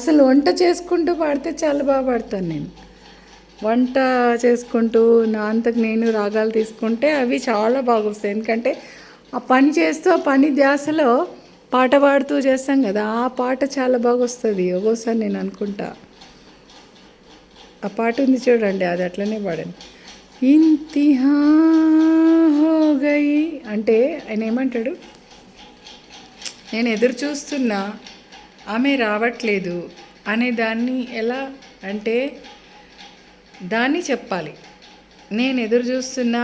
అసలు వంట చేసుకుంటూ పాడితే చాలా బాగా పాడతాను నేను. వంట చేసుకుంటూ నా అంతకు నేను రాగాలు తీసుకుంటే అవి చాలా బాగా వస్తాయి ఎందుకంటే ఆ పని చేస్తూ ఆ పని ధ్యాసలో పాట పాడుతూ చేస్తాం కదా ఆ పాట చాలా బాగా వస్తుంది ఒక్కోసారి నేను అనుకుంటా ఆ పాట ఉంది చూడండి అది అట్లనే పాడండి. ఇంతిహా హో అంటే ఆయన ఏమంటాడు? నేను ఎదురు చూస్తున్నా ఆమె రావట్లేదు అనే దాన్ని ఎలా అంటే దాన్ని చెప్పాలి. నేను ఎదురు చూస్తున్న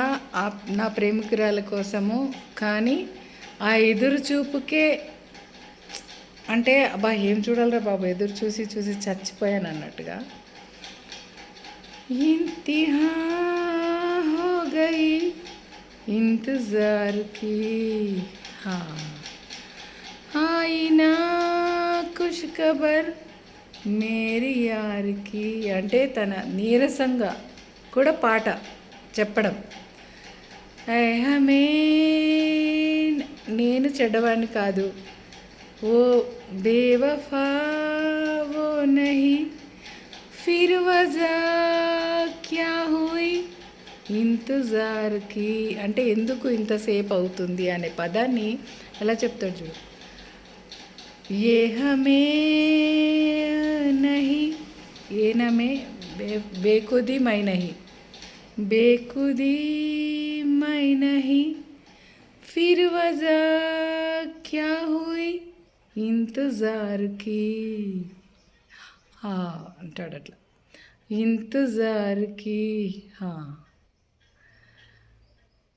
నా ప్రేమికురాల కోసము కానీ ఆ ఎదురు చూపుకే అంటే అబ్బా ఏం చూడాలరా బాబు ఎదురు చూసి చూసి చచ్చిపోయాను అన్నట్టుగా. ఇంతిహా హో. గయి ఖుష్ఖబర్ మేరీ యారికి అంటే తన నీరసంగా కూడా పాట చెప్పడం. ఐహమే హమే నేను చెడ్డవాడిని కాదు. ఓ బేవఫా ఓ నహి ఫిర్ వజా క్యా ఇంతజార్కి అంటే ఎందుకు ఇంతసేపు అవుతుంది అనే పదాన్ని ఎలా చెప్తాడు చూడు. ఏ హమే నహి ఏ నమే బే బేకుది మై నహి బేకుది మై నహి ఫిర్ వజా క్యా హుయి ఇంతజార్కి హా అంటాడు అట్లా ఇంతజార్కి హా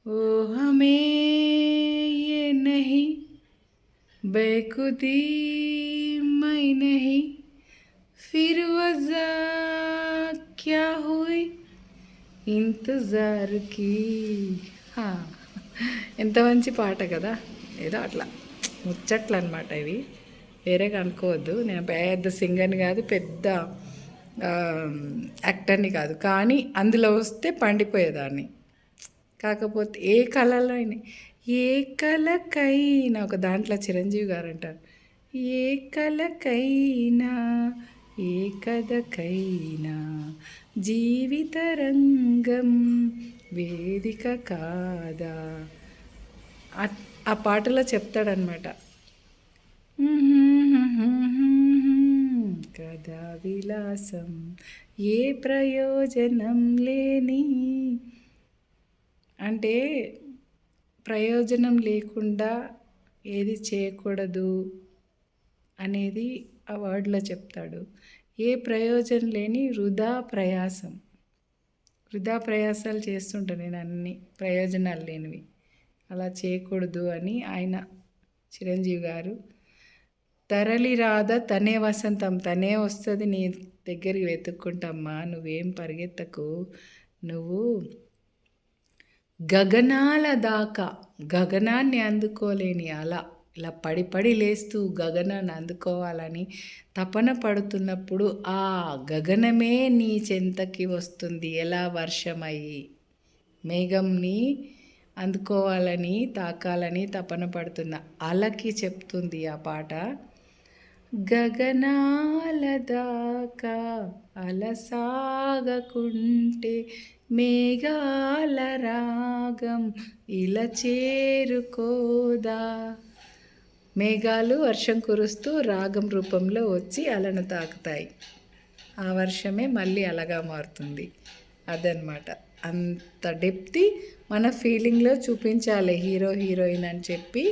ओ हमें ये नहीं बेखुदी मैं नहीं फिर वजह क्या हुई ఇంతజార్కి హా. ఎంత మంచి పాట కదా ఏదో అట్లా ముచ్చట్లు అనమాట ఇవి వేరేగా అనుకోవద్దు నేను పెద్ద సింగర్ని కాదు పెద్ద ఆ, యాక్టర్ని కాదు కానీ అందులో వస్తే పండిపోయేదాన్ని కాకపోతే ఏ కళలో అయినా ఏ కళకైనా ఒక దాంట్లో చిరంజీవి గారు అంటారు ఏ కళకైనా ఏ కథకైనా జీవిత రంగం వేదిక కాదా? ఆ- పాటలో చెప్తాడనమాట కథా విలాసం ఏ ప్రయోజనం లేని అంటే ప్రయోజనం లేకుండా ఏది చేయకూడదు అనేది ఆ వర్డ్లో చెప్తాడు. ఏ ప్రయోజనం లేని వృధా ప్రయాసం. వృధా ప్రయాసాలు చేస్తుంటా నేను అన్ని ప్రయోజనాలు లేనివి. అలా చేయకూడదు అని ఆయన చిరంజీవి గారు తరలి రాధ తనే వసంతం తనే వస్తుంది నీ దగ్గరికి వెతుక్కుంటమ్మా నువ్వేం పరిగెత్తకు నువ్వు గగనాల దాకా గగనాన్ని అందుకోలేని అలా. ఇలా పడి పడి లేస్తూ గగనాన్ని అందుకోవాలని తపన పడుతున్నప్పుడు ఆ గగనమే నీ చెంతకి వస్తుంది. ఎలా వర్షమయ్యి? మేఘంని అందుకోవాలని తాకాలని తపన పడుతున్న అలకి చెప్తుంది ఆ పాట. గగనాల దాకా అలసాగకుంటే మేఘాల రాగం ఇలా చేరుకోదా. మేఘాలు వర్షం కురుస్తూ రాగం రూపంలో వచ్చి అలను తాకుతాయి. ఆ వర్షమే మళ్ళీ అలగా మారుతుంది. అదనమాట అంత డెప్తి మన ఫీలింగ్లో చూపించాలి హీరో హీరోయిన్ అని చెప్పి.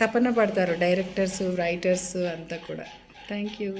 తపన పడతారు డైరెక్టర్స్ రైటర్స్ అంతా కూడా. Thank you